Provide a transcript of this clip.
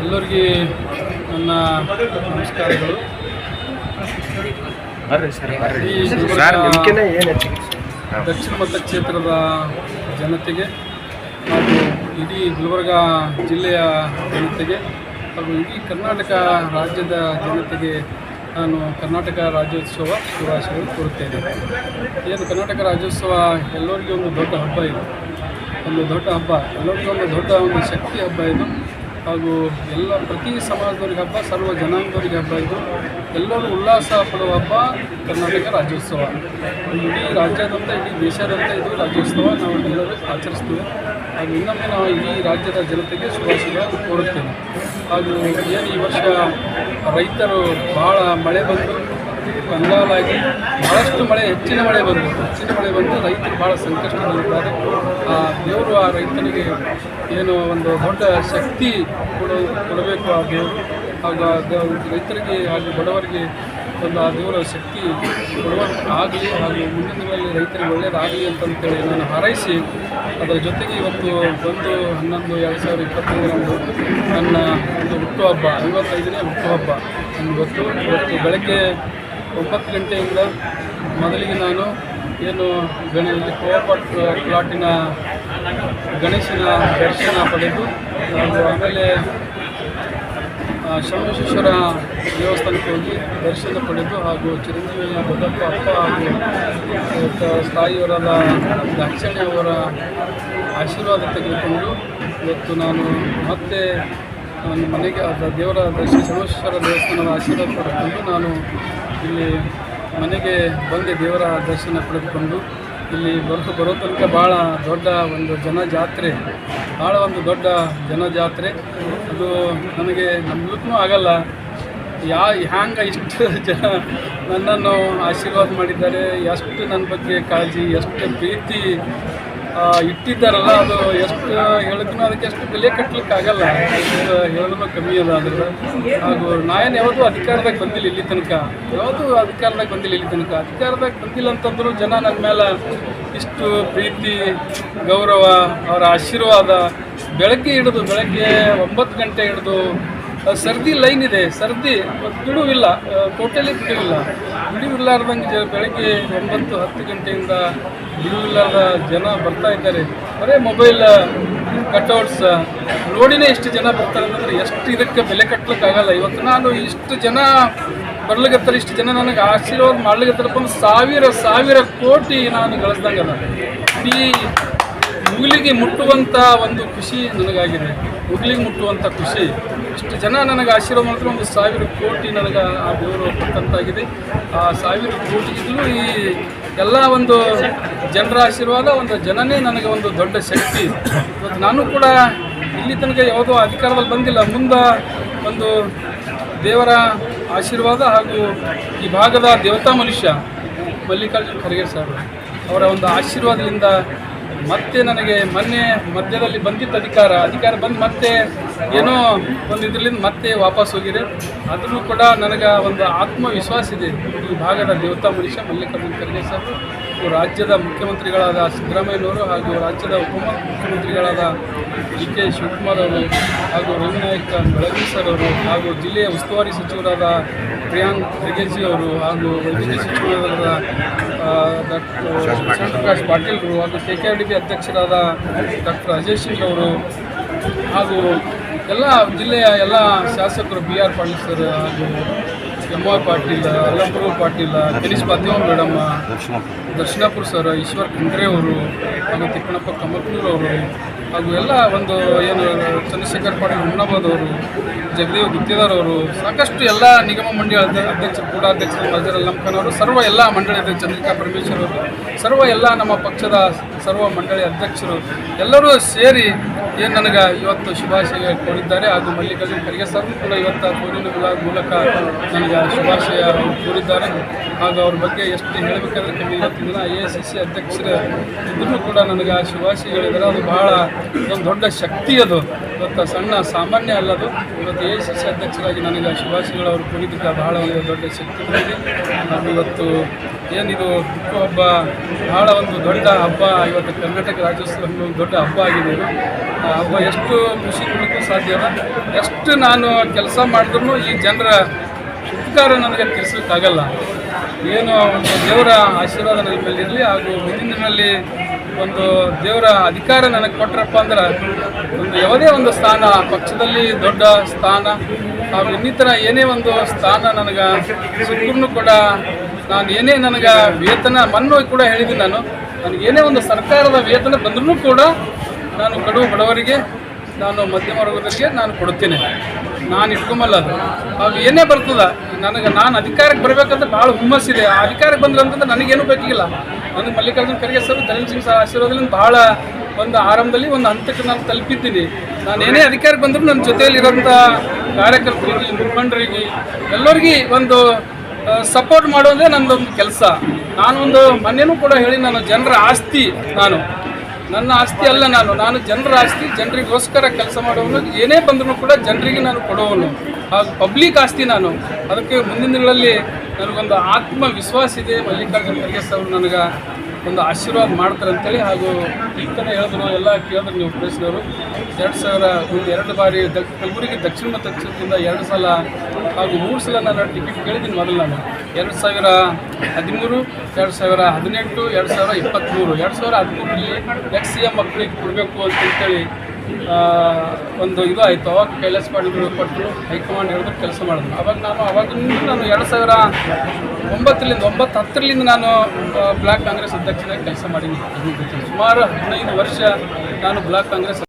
ಎಲ್ಲರಿಗೆ ನನ್ನ ನಮಸ್ಕಾರಗಳು. ದಕ್ಷಿಣ ಸರ್ ಕ್ಷೇತ್ರದ ಈ ದಕ್ಷಿಣ ಮತಕ್ಷೇತ್ರದ ಜನತೆಗೆ ಹಾಗೂ ಇಡೀ ಗುಲ್ಬರ್ಗ ಜಿಲ್ಲೆಯ ಜನತೆಗೆ ಹಾಗೂ ಇಡೀ ಕರ್ನಾಟಕ ರಾಜ್ಯದ ಜನತೆಗೆ ನಾನು ಕರ್ನಾಟಕ ರಾಜ್ಯೋತ್ಸವ ಶುಭಾಶಯಗಳು ಕೋರುತ್ತೇನೆ. ಏನು ಕರ್ನಾಟಕ ರಾಜ್ಯೋತ್ಸವ ಎಲ್ಲರಿಗೂ ಒಂದು ದೊಡ್ಡ ಹಬ್ಬ ಇದು. ಒಂದು ದೊಡ್ಡ ಹಬ್ಬ ಎಲ್ಲರಿಗೂ ಒಂದು ದೊಡ್ಡ ಒಂದು ಶಕ್ತಿ ಹಬ್ಬ ಇದು. ಹಾಗೂ ಎಲ್ಲ ಪ್ರತಿ ಸಮಾಜದವ್ರಿಗೆ ಹಬ್ಬ, ಸರ್ವ ಜನಾಂಗದವ್ರಿಗೆ ಹಬ್ಬ ಇದು. ಎಲ್ಲರೂ ಉಲ್ಲಾಸ ಪಡುವ ಹಬ್ಬ ಕರ್ನಾಟಕ ರಾಜ್ಯೋತ್ಸವ. ಇಡೀ ರಾಜ್ಯದಂತ, ಇಡೀ ದೇಶದಂತ ಇದು ರಾಜ್ಯೋತ್ಸವ ನಾವು ಎಲ್ಲರೂ ಆಚರಿಸ್ತೀವಿ. ಹಾಗೂ ಇನ್ನೊಮ್ಮೆ ನಾವು ಇಡೀ ರಾಜ್ಯದ ಜನತೆಗೆ ಶುಭಾಶಯ ಕೋರುತ್ತೇನೆ. ಹಾಗೂ ಏನು ಈ ವರ್ಷ ರೈತರು ಭಾಳ ಮಳೆ ಬಂದು ಕಂಗಾಲಾಗಿ ಬಹಳಷ್ಟು ಮಳೆ, ಹೆಚ್ಚಿನ ಮಳೆ ಬಂದು, ಹೆಚ್ಚಿನ ಮಳೆ ಬಂದು ರೈತರು ಭಾಳ ಸಂಕಷ್ಟದಲ್ಲಿದ್ದಾರೆ. ಆ ದೇವರು ಆ ರೈತನಿಗೆ ಏನು ಒಂದು ದೊಡ್ಡ ಶಕ್ತಿ ಕೊಡು ಕೊಡಬೇಕು ಹಾಗೆ. ಆಗ ರೈತರಿಗೆ ಹಾಗೂ ಬಡವರಿಗೆ ಒಂದು ಆ ದೇವರ ಶಕ್ತಿ ಆಗಲಿ, ಹಾಗೂ ಮುಂದಿನ ದಿನಗಳಲ್ಲಿ ರೈತರಿಗೆ ಒಳ್ಳೆಯದಾಗಲಿ ಅಂತಂತೇಳಿ ನಾನು ಹಾರೈಸಿ, ಅದರ ಜೊತೆಗೆ ಇವತ್ತು ಒಂದು ಹನ್ನೊಂದು ಎರಡು ಸಾವಿರದ ಇಪ್ಪತ್ತೈದರಂದು ನನ್ನ ಒಂದು ಹುಟ್ಟುಹಬ್ಬ, ಐವತ್ತೈದನೇ ಹುಟ್ಟುಹಬ್ಬ. ಗೊತ್ತು, ಇವತ್ತು ಬೆಳಗ್ಗೆ ಒಂಬತ್ತು ಗಂಟೆಯಿಂದ ಮೊದಲಿಗೆ ನಾನು ಏನು ಗಣ ಕೋಪಟ್ ಪ್ಲಾಟಿನ ಗಣೇಶನ ದರ್ಶನ ಪಡೆದು ಆಮೇಲೆ ಆ, ದೇವಸ್ಥಾನಕ್ಕೆ ಹೋಗಿ ದರ್ಶನ ಪಡೆದು ಹಾಗೂ ಚಿರಂಜೀವಿ ದೊಡ್ಡಪ್ಪ ಅಪ್ಪ ಹಾಗೂ ತಾಯಿಯವರಾದ ದಾಕ್ಷಾಣಿ ಆಶೀರ್ವಾದ ತೆಗೆದುಕೊಂಡು ಇವತ್ತು ನಾನು ಮತ್ತೆ ನನ್ನ ಮನೆಗೆ ದೇವರ ದರ್ಶನ ಶಂಭುಶೇಶ್ವರ ದೇವಸ್ಥಾನದ ಆಶೀರ್ವಾದ ಪಡೆದುಕೊಂಡು ನಾನು ಇಲ್ಲಿ ಮನೆಗೆ ಬಂದು ದೇವರ ದರ್ಶನ ಪಡೆದುಕೊಂಡು. ಇಲ್ಲಿ ಬರೋದು ಬರೋ ತನಕ ಭಾಳ ದೊಡ್ಡ ಒಂದು ಜನ ಜಾತ್ರೆ ಭಾಳ ಒಂದು ದೊಡ್ಡ ಜನ ಜಾತ್ರೆ ಅದು ನನಗೆ ನಂಬಲಿಕ್ಕೂ ಆಗಲ್ಲ. ಯಾ, ಹ್ಯಾಂಗೆ ಇಷ್ಟು ಜನ ನನ್ನನ್ನು ಆಶೀರ್ವಾದ ಮಾಡಿದ್ದಾರೆ, ಎಷ್ಟು ನನ್ನ ಬಗ್ಗೆ ಕಾಳಜಿ, ಎಷ್ಟು ಪ್ರೀತಿ ಇಟ್ಟಿದ್ದಾರಲ್ಲ, ಅದು ಎಷ್ಟು ಹೇಳಿದ್ರು ಅದಕ್ಕೆ ಎಷ್ಟು ಬೆಲೆ ಕಟ್ಟಲಿಕ್ಕೆ ಆಗಲ್ಲ ಹೇಳಿದ್ರು ಕಮ್ಮಿ ಅದ ಅದ್ರ ಹಾಗೂ ನಾಯನ್ ಯಾವತ್ತೂ ಅಧಿಕಾರದಾಗ ಬಂದಿಲ್ಲ ಇಲ್ಲಿ ತನಕ. ಯಾವುದು ಅಧಿಕಾರದಾಗ ಬಂದಿಲ್ಲ ಇಲ್ಲಿ ತನಕ. ಅಧಿಕಾರದಾಗ ಬಂದಿಲ್ಲ ಅಂತಂದ್ರು ಜನ ನನ್ನ ಮೇಲೆ ಇಷ್ಟು ಪ್ರೀತಿ, ಗೌರವ, ಅವರ ಆಶೀರ್ವಾದ, ಬೆಳಗ್ಗೆ ಹಿಡಿದು ಬೆಳಗ್ಗೆ ಒಂಬತ್ತು ಗಂಟೆ ಹಿಡಿದು ಸರ್ದಿ ಲೈನ್ ಇದೆ, ಸರ್ದಿ. ಬಿಡುವಿಲ್ಲ ಟೋಟಲಿ ಬಿಡುವಿಲ್ಲ. ಬಿಡುವಿಲ್ಲಾರ್ದಂಗೆ ಬೆಳಗ್ಗೆ ಒಂಬತ್ತು ಹತ್ತು ಗಂಟೆಯಿಂದ ಬಿಡುವಿಲ್ಲದ ಜನ ಬರ್ತಾ ಇದ್ದಾರೆ. ಬರೀ ಮೊಬೈಲ್ ಕಟ್ಔಟ್ಸ್ ನೋಡಿನೇ ಎಷ್ಟು ಜನ ಬರ್ತಾರೆ ಅಂತಂದ್ರೆ ಎಷ್ಟು ಇದಕ್ಕೆ ಬೆಲೆ ಕಟ್ಟಲಿಕ್ಕಾಗಲ್ಲ ಇವತ್ತು ನಾನು ಇಷ್ಟು ಜನ ಬರ್ಲಿಕತ್ತಾರೆ ಇಷ್ಟು ಜನ ನನಗೆ ಆಶೀರ್ವಾದ ಮಾಡ್ಲಿಕತ್ತಾರಪ್ಪ ಒಂದು ಸಾವಿರ ಸಾವಿರ ಕೋಟಿ ನಾನು ಗಳಿಸ್ದಂಗೆ ಅದ. ಈ ಮುಗಿಲಿಗೆ ಮುಟ್ಟುವಂಥ ಒಂದು ಖುಷಿ ನನಗಾಗಿದೆ. ಮುಗಿಲಿಗೆ ಮುಟ್ಟುವಂಥ ಖುಷಿ. ಇಷ್ಟು ಜನ ನನಗೆ ಆಶೀರ್ವಾದ ಮಾಡಿದ್ರೆ ಒಂದು ಸಾವಿರ ಕೋಟಿ ನನಗೆ ಆ ದೇವರು ಕೊಟ್ಟಂತಾಗಿದೆ. ಆ ಸಾವಿರ ಕೋಟಿಗಿಂತಲೂ ಈ ಎಲ್ಲ ಒಂದು ಜನರ ಆಶೀರ್ವಾದ, ಒಂದು ಜನನೇ ನನಗೆ ಒಂದು ದೊಡ್ಡ ಶಕ್ತಿ. ಇವತ್ತು ನಾನು ಕೂಡ ಇಲ್ಲಿ ತನಕ ಯಾವುದೋ ಅಧಿಕಾರದಲ್ಲಿ ಬಂದಿಲ್ಲ. ಮುಂದೆ ಒಂದು ದೇವರ ಆಶೀರ್ವಾದ ಹಾಗೂ ಈ ಭಾಗದ ದೇವತಾ ಮನುಷ್ಯ ಮಲ್ಲಿಕಾರ್ಜುನ ಖರ್ಗೆ ಸರ್, ಅವರ ಒಂದು ಆಶೀರ್ವಾದದಿಂದ ಮತ್ತೆ ನನಗೆ ಮೊನ್ನೆ ಮಧ್ಯದಲ್ಲಿ ಬಂದಿತ್ತು ಅಧಿಕಾರ. ಅಧಿಕಾರ ಬಂದು ಮತ್ತೆ ಏನೋ ಒಂದು ಇದರಿಂದ ಮತ್ತೆ ವಾಪಸ್ ಹೋಗಿದೆ. ಆದರೂ ಕೂಡ ನನಗೆ ಒಂದು ಆತ್ಮವಿಶ್ವಾಸ ಇದೆ. ಈ ಭಾಗದ ದೇವತಾ ಮನುಷ್ಯ ಮಲ್ಲಿಕಾರ್ಜುನ ಖರ್ಗೆ ಸಾಹೇಬರು ಹಾಗೂ ರಾಜ್ಯದ ಮುಖ್ಯಮಂತ್ರಿಗಳಾದ ಸಿದ್ದರಾಮಯ್ಯನವರು ಹಾಗೂ ರಾಜ್ಯದ ಉಪಮುಖ್ಯಮಂತ್ರಿಗಳಾದ ಡಿ ಕೆ ಶಿವಕುಮಾರ್ ಅವರು ಹಾಗೂ ರವಿನಾಯಕ್ ಬೆಳಗಿ ಸರ್ ಅವರು ಹಾಗೂ ಜಿಲ್ಲೆಯ ಉಸ್ತುವಾರಿ ಸಚಿವರಾದ ಪ್ರಿಯಾಂಕ್ ಖರ್ಗೆಜಿ ಅವರು ಹಾಗೂ ವೈದ್ಯಕೀಯ ಸಚಿವರಾದ ಡಾಕ್ಟರ್ ಪ್ರಕಾಶ್ ಪಾಟೀಲ್ರು ಹಾಗೂ K K R D B ಅಧ್ಯಕ್ಷರಾದ ಡಾಕ್ಟರ್ ಅಜಯ್ ಸಿಂಗ್ ಅವರು ಹಾಗೂ ಎಲ್ಲ ಜಿಲ್ಲೆಯ ಎಲ್ಲ ಶಾಸಕರು ಬಿ ಆರ್ ಪಾಟೀಲ್ ಸರ್ ಹಾಗೂ ಎಂ ಪಾಟೀಲ ಅಲ್ಲಂಪುರ ಪಾಟೀಲ್ ಗಿರೀಶ್ ಪಾತ್ಯವ ಮೇಡಮ್ ದರ್ಶನಾಪುರ ಸರ್, ಈಶ್ವರ್ ಖಂಡ್ರೆ ಅವರು, ಹಾಗೂ ತಿಪ್ಪಣಪ್ಪ ಅವರು, ಹಾಗೂ ಎಲ್ಲ ಒಂದು ಏನು, ಚಂದ್ರಶೇಖರ್ ಪಾಟೀಲ್ ಹುಮ್ನಾಬಾದ್ ಅವರು, ಜಗದೇವ್ ಗುತ್ತೇದಾರ್ ಅವರು, ಸಾಕಷ್ಟು ಎಲ್ಲ ನಿಗಮ ಮಂಡಳಿ ಅಧ್ಯ- ಅಧ್ಯಕ್ಷರು ಕೂಡ ಅಧ್ಯಕ್ಷರು ನಜರ್ ಅವರು, ಸರ್ವ ಎಲ್ಲ ಮಂಡಳಿ ಅಧ್ಯಕ್ಷ ಚಂದ್ರಿಕಾ ಪರಮೇಶ್ವರ್ ಅವರು, ಸರ್ವ ಎಲ್ಲ ನಮ್ಮ ಪಕ್ಷದ ಸರ್ವ ಮಂಡಳಿ ಅಧ್ಯಕ್ಷರು, ಎಲ್ಲರೂ ಸೇರಿ ಏನು ನನಗೆ ಇವತ್ತು ಶುಭಾಶಯ ಕೋರಿದ್ದಾರೆ ಹಾಗೂ ಮಲ್ಲಿಕಾರ್ಜುನ ಖರ್ಗೆ ಸರ್ ಕೂಡ ಇವತ್ತು ಫೋನಿನ ಮೂಲಕ ನನಗೆ ಶುಭಾಶಯ ಕೋರಿದ್ದಾರೆ. ಹಾಗೂ ಅವ್ರ ಬಗ್ಗೆ ಎಷ್ಟು ಹೇಳಬೇಕಾದ್ರೆ ಕಮ್ಮಿ ಇವತ್ತಿನ ಎ ಸಿ ಸಿ ಅಧ್ಯಕ್ಷರು ಇದ್ರೂ ಕೂಡ ನನಗೆ ಆ ಶುಭಾಶಯ ಅದು ಬಹಳ ಒಂದು ದೊಡ್ಡ ಶಕ್ತಿ ಅದು. ಇವತ್ತು ಸಣ್ಣ ಸಾಮಾನ್ಯ ಅಲ್ಲದು ಇವತ್ತು ಎ ಸಿ ಸಿ ಅಧ್ಯಕ್ಷರಾಗಿ ನನಗೆ ಶುಭಾಶಯಗಳು ಅವರು ಕೋರಿದ್ದಕ್ಕೆ ಬಹಳ ಒಂದು ದೊಡ್ಡ ಶಕ್ತಿ ನಾನು ಇವತ್ತು ಏನಿದು ಹುಟ್ಟುಹಬ್ಬ ಬಹಳ ಒಂದು ದೊಡ್ಡ ಹಬ್ಬ. ಇವತ್ತು ಕರ್ನಾಟಕ ರಾಜ್ಯೋತ್ಸವ ಒಂದು ದೊಡ್ಡ ಹಬ್ಬ ಆಗಿದೆ ಹಬ್ಬ ಎಷ್ಟು ಖುಷಿ ಕೊಡೋಕ್ಕೂ ಸಾಧ್ಯವ ಎಷ್ಟು ನಾನು ಕೆಲಸ ಮಾಡಿದ್ರು ಈ ಜನರ ಉಪಕಾರ ನನಗೆ ತಿಳಿಸೋಕ್ಕಾಗಲ್ಲ ಏನು ಒಂದು ದೇವರ ಆಶೀರ್ವಾದ ನನ್ನ ಮೇಲೆ ಇರಲಿ ಹಾಗೂ ಮುಂದಿನ ಒಂದು ದೇವರ ಅಧಿಕಾರ ನನಗೆ ಕೊಟ್ಟರಪ್ಪ ಅಂದ್ರೆ ಒಂದು ಯಾವುದೇ ಒಂದು ಸ್ಥಾನ, ಪಕ್ಷದಲ್ಲಿ ದೊಡ್ಡ ಸ್ಥಾನ ಹಾಗೂ ಇನ್ನಿತರ ಏನೇ ಒಂದು ಸ್ಥಾನ ನನಗೆ ಸಿಕ್ಕರೂ ಕೂಡ ನಾನು ಏನೇ ನನಗೆ ವೇತನ ಮನ್ನೋ ಕೂಡ ಹೇಳಿದ್ದೀನಿ ನಾನು. ನನಗೆ ಏನೇ ಒಂದು ಸರ್ಕಾರದ ವೇತನ ಬಂದ್ರೂ ಕೂಡ ಕಡು ಬಡವರಿಗೆ ನಾನು ಮಧ್ಯಮ ವರ್ಗದವರಿಗೆ ನಾನು ಕೊಡುತ್ತೇನೆ. ನಾನು ಇಟ್ಕೊಂಬಲ್ಲ ಅದು. ಅದು ಏನೇ ಬರ್ತದೆ, ನನಗೆ ನಾನು ಅಧಿಕಾರಕ್ಕೆ ಬರಬೇಕಂತ ಭಾಳ ಹುಮ್ಮಸ್ಸಿದೆ ಆ ಅಧಿಕಾರಕ್ಕೆ ಬಂದ್ರೆ ಅಂತಂದ್ರೆ ನನಗೇನು ಬೇಕಿಲ್ಲ. ನನಗೆ ಮಲ್ಲಿಕಾರ್ಜುನ ಖರ್ಗೆ ಸರ್ ಧರಣ್ ಸಿಂಗ್ ಸರ್ ಆಶೀರ್ವಾದದಿಂದ ಭಾಳ ಒಂದು ಆರಂಭದಲ್ಲಿ ಒಂದು ಹಂತಕ್ಕೆ ನಾನು ತಲುಪಿದ್ದೀನಿ. ನಾನು ಏನೇ ಅಧಿಕಾರಕ್ಕೆ ಬಂದರೂ ನನ್ನ ಜೊತೆಯಲ್ಲಿ ಇರೋಂಥ ಕಾರ್ಯಕರ್ತರಿಗೆ, ಮುಖಂಡರಿಗೆ, ಎಲ್ಲರಿಗೆ ಒಂದು ಸಪೋರ್ಟ್ ಮಾಡೋದೇ ನನ್ನದೊಂದು ಕೆಲಸ. ನಾನೊಂದು ಮನೆಯೂ ಕೂಡ ಹೇಳಿ ನಾನು ಜನರ ಆಸ್ತಿ ನಾನು. ನನ್ನ ಆಸ್ತಿ ಅಲ್ಲ ನಾನು. ನಾನು ಜನರ ಆಸ್ತಿ, ಜನರಿಗೋಸ್ಕರ ಕೆಲಸ ಮಾಡೋನು ಏನೇ ಬಂದರೂ ಕೂಡ ಜನರಿಗೆ ನಾನು ಕೊಡೋವನು. ಹಾಗೂ ಪಬ್ಲಿಕ್ ಆಸ್ತಿ ನಾನು. ಅದಕ್ಕೆ ಮುಂದಿನ ದಿನಗಳಲ್ಲಿ ನನಗೊಂದು ಆತ್ಮವಿಶ್ವಾಸ ಇದೆ. ಮಲ್ಲಿಕಾರ್ಜುನ ಖರ್ಗೆ ಅವರು ನನಗೆ. ಒಂದು ಆಶೀರ್ವಾದ ಮಾಡ್ತಾರೆ ಅಂತೇಳಿ ಹಾಗೂ ಈಗ ತಾನೇ ಹೇಳಿದ್ರು ಎಲ್ಲ ಕೇಳಿದ್ರು ನೀವು ಪ್ರಶ್ನೆಯವರು ಎರಡು ಸಾವಿರ ಒಂದು ಎರಡು ಬಾರಿ ದ ಕಲಬುರಗಿ ದಕ್ಷಿಣ ಮತ್ತು ದಕ್ಷಿಣದಿಂದ ಎರಡು ಸಲ ಹಾಗೂ ಮೂರು ಸಲ ನಾನು ಟಿಕೆಟ್ ಕೇಳಿದ್ದೀನಿ ಮೊದಲು ನಾನು. ಎರಡು ಸಾವಿರ ಹದಿಮೂರು, ಎರಡು ಸಾವಿರ ಹದಿನೆಂಟು, ಎರಡು ಸಾವಿರ ಇಪ್ಪತ್ತ್ಮೂರು ಎರಡು ಸಾವಿರ ಹದಿಮೂರರಲ್ಲಿ ಎಕ್ಸ್ ಸಿ ಎಂ ಮಕ್ಕಳಿಗೆ ಕೊಡಬೇಕು ಅಂತೇಳಿ ಒಂದು ಇದು ಆಯಿತು. ಅವಾಗ ಕೈಲಾಸ ಪಾಟೀಲ್ ಕೊಟ್ಟರು. ಹೈಕಮಾಂಡ್ ಹೇಳಿದ್ರು ಕೆಲಸ ಮಾಡಿದ್ರು. ಅವಾಗ ನಾನು ಅವಾಗಿಂದ ನಾನು ಎರಡು ಸಾವಿರ ಒಂಬತ್ತರಿಂದ, ಒಂಬತ್ತು ಹತ್ತರಿಂದ ನಾನು ಬ್ಲಾಕ್ ಕಾಂಗ್ರೆಸ್ ಅಧ್ಯಕ್ಷನಾಗಿ ಕೆಲಸ ಮಾಡೀನಿ. ಸುಮಾರು ಹದಿನೈದು ವರ್ಷ ನಾನು ಬ್ಲಾಕ್ ಕಾಂಗ್ರೆಸ್